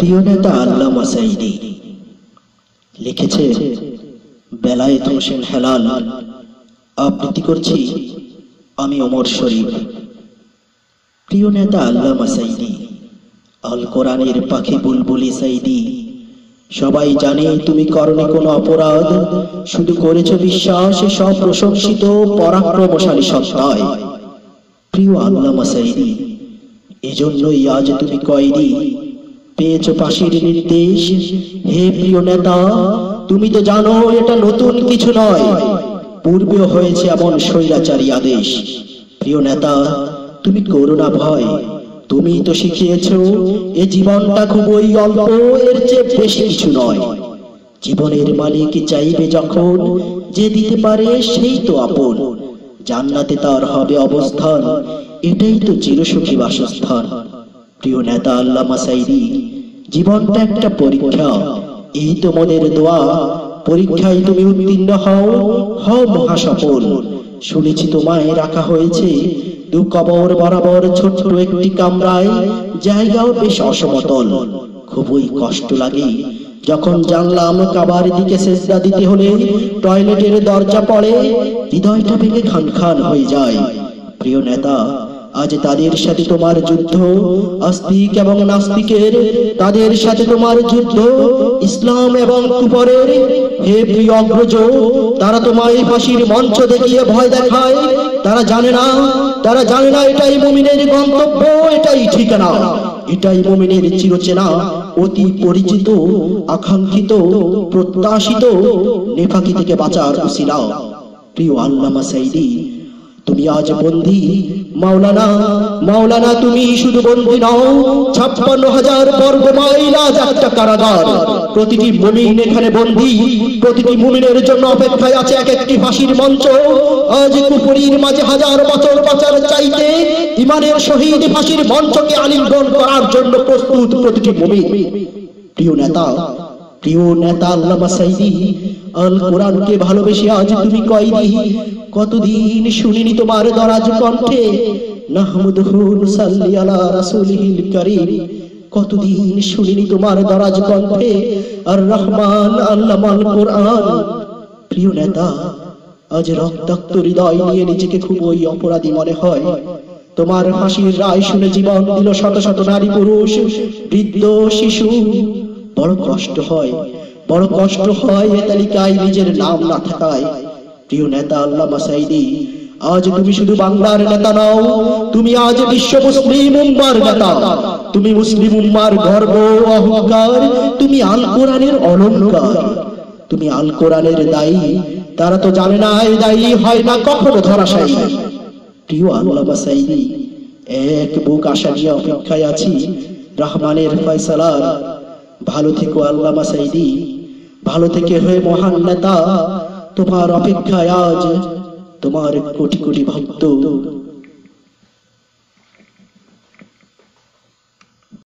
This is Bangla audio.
প্রিয় নেতা আল্লামা সাইদি লিখেছে বেলায়েত হোসেন হেলাল, আবৃত্তি করছি আমি ওমর শরীফ। প্রিয় নেতা আল্লামা সাইদি আল কোরআনের পাখি বুলবুলি সাইদি, সবাই জানে তুমি করনি কোনো অপরাধ, শুধু করেছ বিশ্বাস সব প্রশংসিত, পরাক্রমশালী সত্তায়। প্রিয় আল্লামা সাইদি, এজন্যই আজ তুমি কয়দি পেয়েছ পাশের নির্দেশ? হে প্রিয় নেতা, তুমি তো জানো এটা নতুন কিছু নয়। পূর্বেও হয়েছে এমন স্বৈরাচারী আদেশ। প্রিয় নেতা, তুমি করো না ভয়। তুমি তো শিখিয়েছ, এ জীবনটা খুবই অল্প, এর চেয়ে বেশি কিছু নয়। জীবনের মালিক চাইবে যখন, যে দিতে পারে সেই তো আপন। জান্নাতে তার হবে অবস্থান, এটাই তো চিরসুখী বাসস্থান। প্রিয় নেতা আল্লামা সাইদি, জীবনটা একটা পরীক্ষা। এই তোমাদের দোয়া, পরীক্ষায় তুমি উত্তীর্ণ হও হও মহাসফল। শুনেছি তোমায় রাখা হয়েছে দু কবর বরাবর ছোট্ট একটি কামরায়, জায়গাও বেশ অসমতল। খুবই কষ্ট লাগে। যখন জানলাম কাবার দিকে সেজদা দিতে হলে টয়লেটের দরজা পড়ে, হৃদয়টা ভেঙে খান খান হয়ে যায়। প্রিয় নেতা আজ তাদের সাথে তোমার যুদ্ধ। আস্তিক এবং নাস্তিকের তাদের সাথে তোমার যুদ্ধ। ইসলাম এবং কুপরের হে প্রিয় অগ্রজ, তারা তোমায় ফাঁসির মঞ্চ দেখিয়ে ভয় দেখায়। তারা জানে না, তারা জানে না এটাই মুমিনের গন্তব্য, এটাই ঠিকানা। এটাই মুমিনের চিরচেনা, অতি পরিচিত, আকাঙ্ক্ষিত, প্রত্যাশিত, নেফাকি থেকে বাঁচার উসিলা। প্রিয় আল্লামা সাইদি তুমি আজ বন্দী, মাওলানা মাওলানা তুমি শুধু বন্দী নও, ছাপ্পান্ন হাজার বর্গ মাইল আজ একটা কারাগার। প্রতিটি মুমিন এখানে বন্দী, প্রতিটি মুমিনের জন্য অপেক্ষায় আছে এক একটি ফাঁসির মঞ্চ। আজ কুপুরীর মাঝে হাজার বছর বাঁচার চাইতে ইমানের শহীদ ফাঁসির মঞ্চকে আলিঙ্গন করার জন্য প্রস্তুত প্রতিটি মুমিন। প্রিয় নেতা প্রিয় নেতা আল্লামা সাইদি আল কোরআনকে ভালোবেসে আজ তুমি কয়দি কতদিন শুনিনি তোমার দরাজ কণ্ঠে? নুসাল্লি আলা কতদিন শুনিনি তোমার দরাজ কণ্ঠে? আর রহমান আল্লামাল কোরআন। প্রিয় নেতা, আজ রক্তাক্ত হৃদয় নিয়ে নিজেকে খুবই অপরাধী মনে হয়। তোমার হাসির রায় শুনে জীবন দিল শত শত নারী পুরুষ বৃদ্ধ, শিশু। বড় কষ্ট হয়। বড় কষ্ট হয় এ তালিকায় নিজের নাম না থাকায়। প্রিয় নেতা আল্লাহ মাসাইদি আজ তুমি শুধু বাংলার নেতা নাও, তুমি আজ বিশ্ব মুসলিম উম্মার নেতা। তুমি মুসলিম উম্মার গর্ব অহংকার, তুমি আল কোরআনের অলংকার তুমি আল কোরআনের দায়ী, তারা তো জানে না এই দায়ী হয় না কখনো ধরাশায়ী। প্রিয় আল্লামা সাইদি, এক বুক আশা নিয়ে অপেক্ষায় আছি, রহমানের ফয়সালার। ভালো থেকো আল্লামা সাইদি। ভালো থেকে হয়ে মহান নেতা তোমার অপেক্ষায় আজ তোমার কোটি কোটি ভক্ত